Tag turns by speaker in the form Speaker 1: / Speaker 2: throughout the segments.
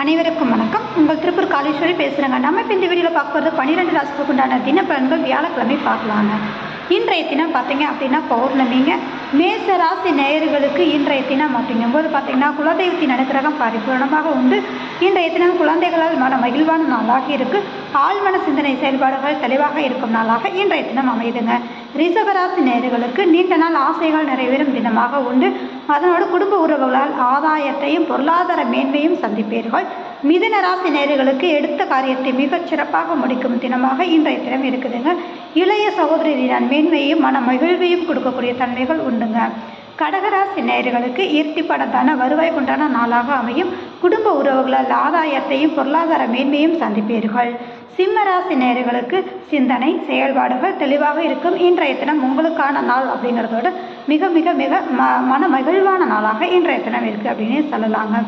Speaker 1: அனைவருக்கும் வணக்கம். உங்கள் திருப்பூர் காலேஸ்வரி பேசுகிறேங்க நம்ம இப்போ இந்த வீடியோவில் பார்க்க போகிறது பன்னிரெண்டு ராசிக்கு உண்டான தினப்பலன்கள் வியாழக்கிழமை பார்க்கலாங்க. இன்றைய தினம் பார்த்தீங்க அப்படின்னா பௌர்ணமிங்க மேச ராசி நேயர்களுக்கு இன்றைய தினம் அப்படிங்கும்போது பார்த்தீங்கன்னா குலதெய்வத்தின் அனுகிரகம் பரிபூரணமாக உண்டு. இன்றைய தினம் குழந்தைகளால் மன மகிழ்வான நாளாக இருக்கு. ஆழ்மன சிந்தனை செயல்பாடுகள் தெளிவாக இருக்கும் நாளாக இன்றைய தினம் அமையுதுங்க ரிசவராசி நேயர்களுக்கு நீண்ட நாள் ஆசைகள் நிறைவேறும் தினமாக உண்டு. அதனோடு குடும்ப உறவுகளால் ஆதாயத்தையும் பொருளாதார மேன்மையும் சந்திப்பீர்கள். மிதுன ராசி நேர்களுக்கு எடுத்த காரியத்தை மிகச் சிறப்பாக முடிக்கும் தினமாக இன்றைய தினம் இருக்குதுங்க. இளைய சகோதரியின் மேன்மையும் மன மகிழ்வையும் கொடுக்கக்கூடிய தன்மைகள் உண்டுங்க. கடகராசி நேயர்களுக்கு ஈர்த்திப்படத்தான வருவாய் கொண்டான நாளாக அமையும். குடும்ப உறவுகளால் ஆதாயத்தையும் பொருளாதார மேன்மையும் சந்திப்பீர்கள். சிம்மராசி நேயர்களுக்கு சிந்தனை செயல்பாடுகள் தெளிவாக இருக்கும். இன்றைய தினம் உங்களுக்கான நாள் அப்படிங்கிறதோட மிக மிக மிக ம மன மகிழ்வான நாளாக இன்றைய தினம் இருக்குது அப்படின்னு சொல்லலாங்க.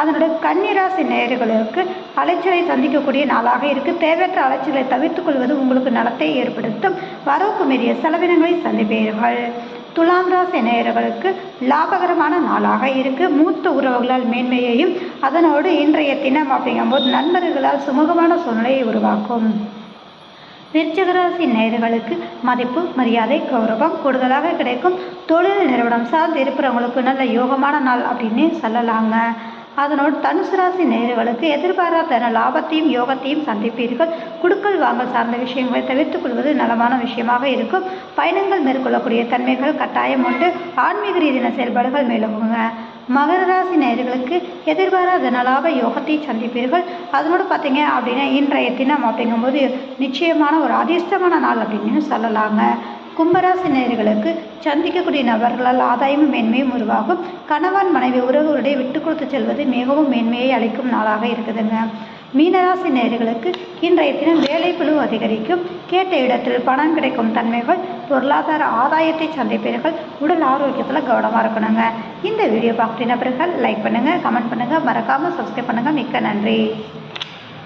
Speaker 1: அதனுடைய கன்னிராசி நேயர்களுக்கு அலைச்சலை சந்திக்கக்கூடிய நாளாக இருக்கு. தேவையற்ற அலைச்சலை தவிர்த்துக் கொள்வது உங்களுக்கு நலத்தை ஏற்படுத்தும். வரவுக்கு மீறிய செலவினங்களை சந்திப்பீர்கள். துலாம் ராசி நேயர்களுக்கு லாபகரமான நாளாக இருக்கு. மூத்த உறவுகளால் மேன்மையையும் அதனோடு இன்றைய தினம் அப்படிங்கும்போது நண்பர்களால் சுமூகமான சூழ்நிலையை உருவாக்கும். விருச்சகராசி நேயர்களுக்கு மதிப்பு மரியாதை கௌரவம் கூடுதலாக கிடைக்கும். தொழில் நிறுவனம் சார்ந்து இருப்பவங்களுக்கு நல்ல யோகமான நாள் அப்படின்னு சொல்லலாங்க. அதனோடு தனுசு ராசி நேர்களுக்கு எதிர்பாராத லாபத்தையும் யோகத்தையும் சந்திப்பீர்கள். குடுக்கல் வாங்கல் சார்ந்த விஷயங்களை தவிர்த்துக் கொள்வது நலமான விஷயமாக இருக்கும். பயணங்கள் மேற்கொள்ளக்கூடிய தன்மைகள் கட்டாயம் உண்டு. ஆன்மீக ரீதியான செயல்பாடுகள் மேலோங்குங்க மகர ராசி நேர்களுக்கு எதிர்பாராத நலாப யோகத்தை சந்திப்பீர்கள். அதனோடு பார்த்தீங்க அப்படின்னா இன்றைய தினம் அப்படிங்கும்போது நிச்சயமான ஒரு அதிர்ஷ்டமான நாள் அப்படின்னு சொல்லலாங்க. கும்பராசி நேர்களுக்கு சந்திக்கக்கூடிய நபர்களால் ஆதாயமும் மேன்மையும் உருவாகும். கணவன் மனைவி உறவுகளுடைய விட்டு கொடுத்து செல்வது மிகவும் மேன்மையை அளிக்கும் நாளாக இருக்குதுங்க. மீனராசி நேர்களுக்கு இன்றைய தினம் வேலைப்பளு அதிகரிக்கும். கேட்ட இடத்தில் பணம் கிடைக்கும் தன்மைகள் பொருளாதார ஆதாயத்தை சந்திப்பீர்கள். உடல் ஆரோக்கியத்தில் கவனமாக இருக்கணுங்க. இந்த வீடியோ பார்க்குற நபர்கள் லைக் பண்ணுங்கள் கமெண்ட் பண்ணுங்கள் மறக்காமல் சப்ஸ்கிரைப் பண்ணுங்கள் மிக்க நன்றி.